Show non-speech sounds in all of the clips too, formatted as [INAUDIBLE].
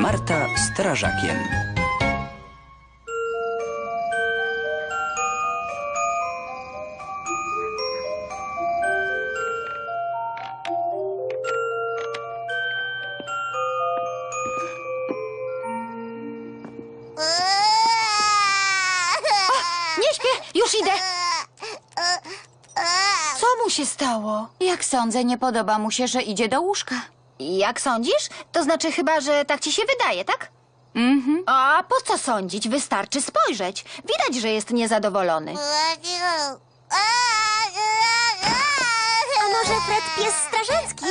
Marta strażakiem. Już idę. Co mu się stało? Jak sądzę, nie podoba mu się, że idzie do łóżka. Jak sądzisz? To znaczy chyba, że tak ci się wydaje, tak? Mhm. A po co sądzić? Wystarczy spojrzeć. Widać, że jest niezadowolony. A może Fred pies strażacki?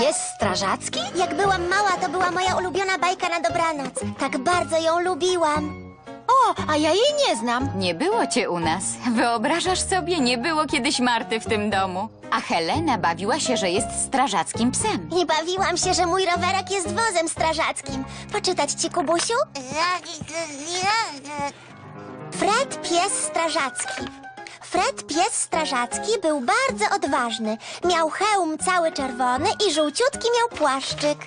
Pies strażacki? Jak byłam mała, to była moja ulubiona bajka na dobranoc. Tak bardzo ją lubiłam. O, a ja jej nie znam. Nie było cię u nas. Wyobrażasz sobie, nie było kiedyś Marty w tym domu. A Helena bawiła się, że jest strażackim psem. I bawiłam się, że mój rowerek jest wozem strażackim. Poczytać ci, Kubusiu? Fred pies strażacki. Fred pies strażacki był bardzo odważny. Miał hełm cały czerwony i żółciutki miał płaszczyk.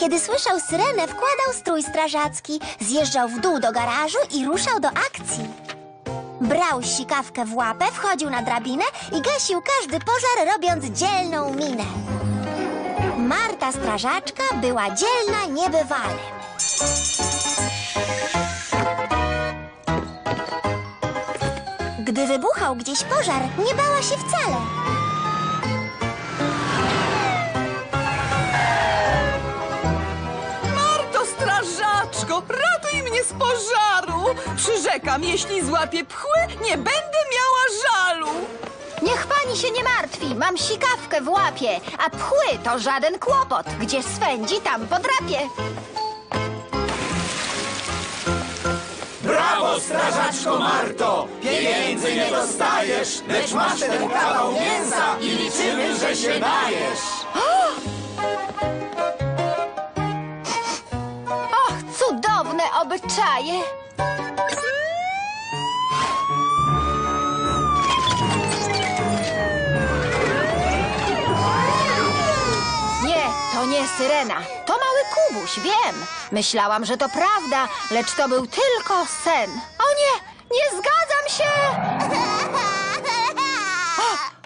Kiedy słyszał syrenę, wkładał strój strażacki, zjeżdżał w dół do garażu i ruszał do akcji. Brał sikawkę w łapę, wchodził na drabinę i gasił każdy pożar, robiąc dzielną minę. Marta strażaczka była dzielna niebywale. Gdy wybuchał gdzieś pożar, nie bała się wcale. Przyrzekam, jeśli złapię pchły, nie będę miała żalu! Niech pani się nie martwi, mam sikawkę w łapie, a pchły to żaden kłopot. Gdzie swędzi, tam podrapie. Brawo, strażaczko Marto! Pieniędzy nie dostajesz, lecz masz ten kawał mięsa i liczymy, że się dajesz! [GASPS] Och, cudowne obyczaje. Syrena. To mały kubuś, wiem. Myślałam, że to prawda, lecz to był tylko sen. O nie, nie zgadzam się! [LAUGHS]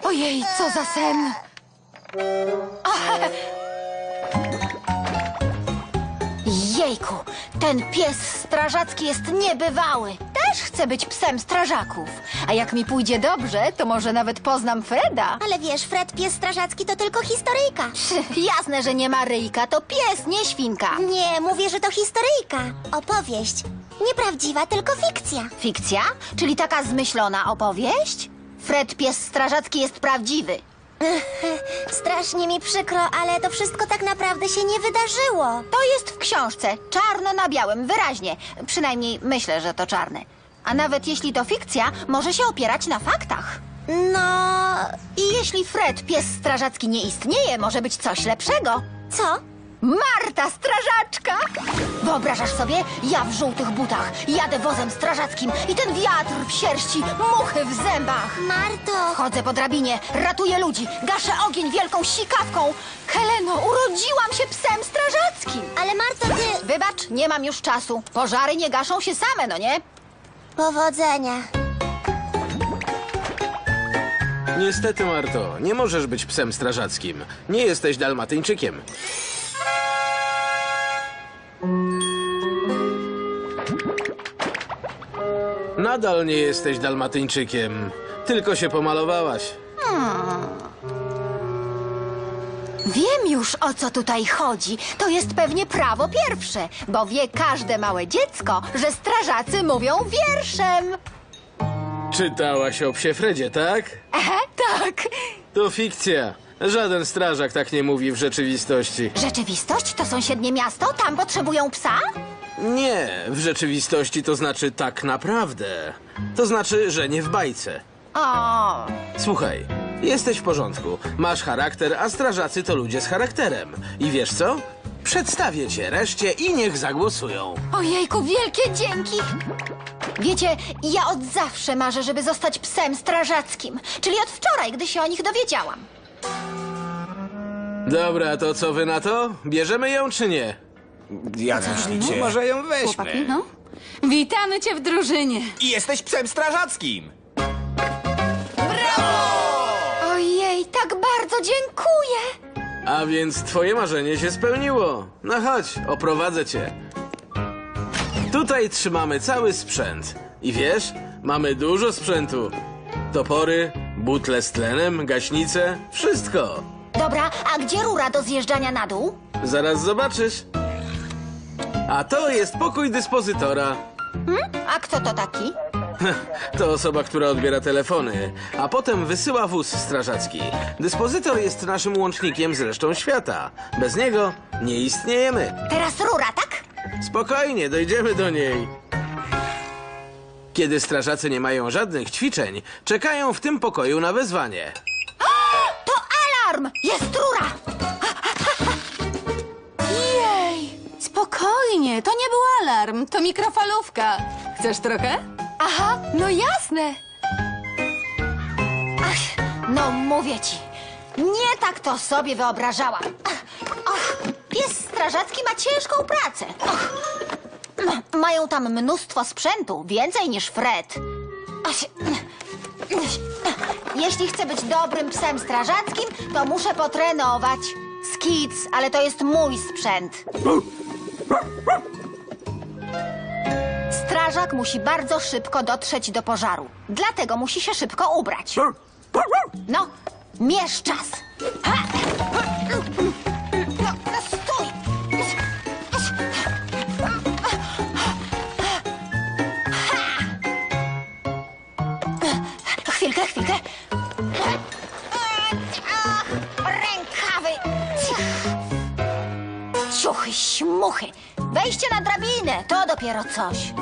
O, ojej, co za sen! Jejku, ten pies strażacki jest niebywały. Też chcę być psem strażaków. A jak mi pójdzie dobrze, to może nawet poznam Freda. Ale wiesz, Fred pies strażacki to tylko historyjka. Psz, [LAUGHS] Jasne, że nie ma ryjka, to pies, nie świnka. Nie, mówię, że to historyjka. Opowieść. Nieprawdziwa, tylko fikcja. Fikcja? Czyli taka zmyślona opowieść? Fred pies strażacki jest prawdziwy. [LAUGHS] Strasznie mi przykro, ale to wszystko tak naprawdę się nie wydarzyło. To jest w książce, czarno na białym, wyraźnie. Przynajmniej myślę, że to czarne. A nawet jeśli to fikcja, może się opierać na faktach. No, I jeśli Fred, pies strażacki, nie istnieje, może być coś lepszego. co? Marta strażaczka! Wyobrażasz sobie? Ja w żółtych butach, jadę wozem strażackim i ten wiatr w sierści, muchy w zębach. Marto, Chodzę po drabinie, ratuję ludzi, gaszę ogień wielką sikawką. Heleno, urodziłam się psem strażackim. ale Marto, ty... Wybacz, nie mam już czasu. Pożary nie gaszą się same, no nie? Powodzenia. Niestety, Marto, nie możesz być psem strażackim. Nie jesteś dalmatyńczykiem. Nadal nie jesteś dalmatyńczykiem. Tylko się pomalowałaś. Wiem już o co tutaj chodzi. To jest pewnie prawo pierwsze, bo wie każde małe dziecko, że strażacy mówią wierszem. Czytałaś o psie Fredzie, tak? Ehe, tak. To fikcja. Żaden strażak tak nie mówi w rzeczywistości. Rzeczywistość to sąsiednie miasto? Tam potrzebują psa? Nie, w rzeczywistości to znaczy tak naprawdę. To znaczy, że nie w bajce. O, Słuchaj, jesteś w porządku, masz charakter, a strażacy to ludzie z charakterem. I wiesz co? Przedstawię cię reszcie i niech zagłosują. ojejku, wielkie dzięki. Wiecie, ja od zawsze marzę, żeby zostać psem strażackim. Czyli od wczoraj, gdy się o nich dowiedziałam. Dobra, to co wy na to? Bierzemy ją czy nie? Jak myślicie? Może ją Chłopaki, weźmy. no? Witamy cię w drużynie. I jesteś psem strażackim! Ojej, tak bardzo dziękuję! A więc twoje marzenie się spełniło. No chodź, oprowadzę cię. Tutaj trzymamy cały sprzęt. I wiesz, mamy dużo sprzętu. Topory, butle z tlenem, gaśnice, wszystko. Dobra, a gdzie rura do zjeżdżania na dół? Zaraz zobaczysz. A to jest pokój dyspozytora. A kto to taki? [LAUGHS] To osoba, która odbiera telefony, a potem wysyła wóz strażacki. Dyspozytor jest naszym łącznikiem z resztą świata. Bez niego nie istniejemy. Teraz rura, tak? Spokojnie, dojdziemy do niej. Kiedy strażacy nie mają żadnych ćwiczeń, czekają w tym pokoju na wezwanie. To alarm! Jest rura! Spokojnie, to nie był alarm, to mikrofalówka. Chcesz trochę? Aha, no jasne! Ach, no mówię ci, nie tak to sobie wyobrażałam. Ach, Och, pies strażacki ma ciężką pracę. Och, mają tam mnóstwo sprzętu, więcej niż Fred. Ach, Jeśli chcę być dobrym psem strażackim, to muszę potrenować. Skic, ale to jest mój sprzęt. Strażak musi bardzo szybko dotrzeć do pożaru. Dlatego musi się szybko ubrać. No, mierz czas. Ha! Śmuchy! Wejście na drabinę to dopiero coś.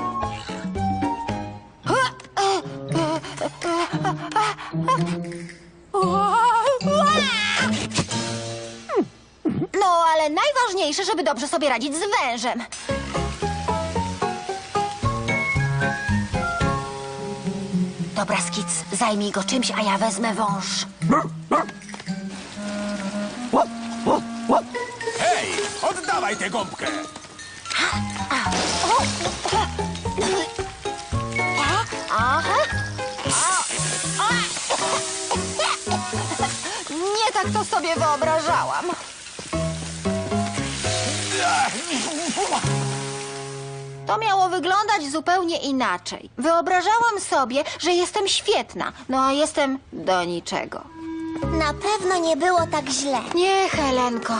No, ale najważniejsze, żeby dobrze sobie radzić z wężem. Dobra, Skic, zajmij go czymś, a ja wezmę wąż. Oddawaj tę gąbkę! Nie tak to sobie wyobrażałam. To miało wyglądać zupełnie inaczej. Wyobrażałam sobie, że jestem świetna, no a jestem do niczego. Na pewno nie było tak źle. Nie, Helenko.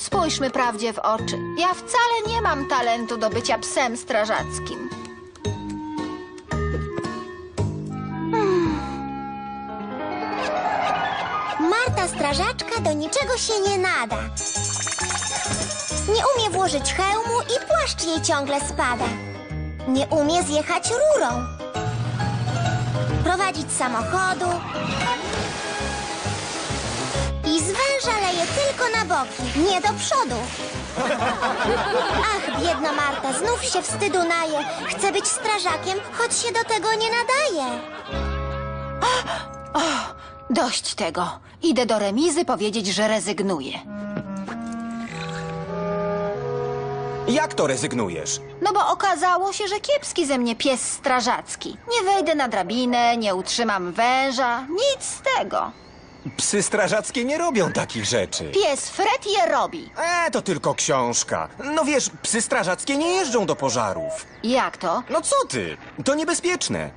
Spójrzmy prawdzie w oczy. Ja wcale nie mam talentu do bycia psem strażackim. Marta strażaczka do niczego się nie nada. Nie umie włożyć hełmu i płaszcz jej ciągle spada. Nie umie zjechać rurą. Prowadzić samochodu. I z węża leje tylko na boki, nie do przodu. Ach, biedna Marta, znów się wstydu naje. Chce być strażakiem, choć się do tego nie nadaje. Dość tego. Idę do remizy powiedzieć, że rezygnuję. Jak to rezygnujesz? No bo okazało się, że kiepski ze mnie pies strażacki. Nie wejdę na drabinę, nie utrzymam węża, nic z tego. Psy strażackie nie robią takich rzeczy. Pies Fred je robi. E, to tylko książka. No wiesz, psy strażackie nie jeżdżą do pożarów. Jak to? No co ty? To niebezpieczne.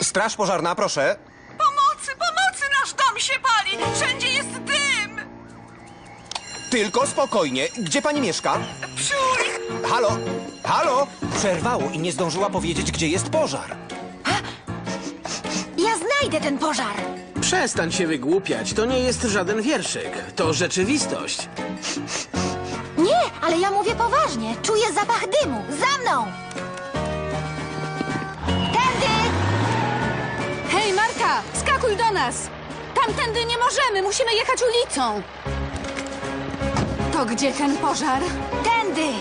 Straż pożarna, proszę. Pomocy, pomocy, nasz dom się pali! Wszędzie jest dym! Tylko spokojnie. Gdzie pani mieszka? Psiuj! Halo? Halo? Przerwało i nie zdążyła powiedzieć, gdzie jest pożar. Znajdę ten pożar. Przestań się wygłupiać, to nie jest żaden wierszyk. To rzeczywistość. Nie, ale ja mówię poważnie. Czuję zapach dymu. Za mną! Tędy! Hej, Marta, skakuj do nas! Tamtędy nie możemy, musimy jechać ulicą. To gdzie ten pożar? Tędy!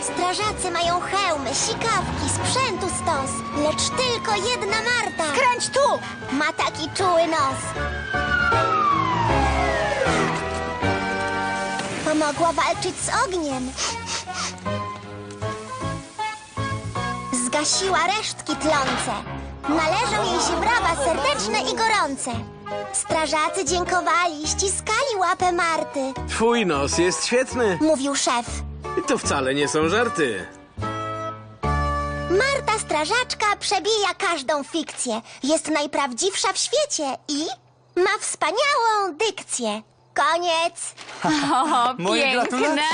Strażacy mają hełmy, sikawki, sprzętu stos, lecz tylko jedna Marta Kręć tu! ma taki czuły nos. a mogła walczyć z ogniem. Zgasiła resztki tlące. Należą jej się brawa serdeczne i gorące. Strażacy dziękowali, ściskali łapę Marty, Twój nos jest świetny. mówił szef. I to wcale nie są żarty. Marta Strażaczka przebija każdą fikcję. Jest najprawdziwsza w świecie i ma wspaniałą dykcję. Koniec. [LAUGHS] O, Moje piękne! gratulacje.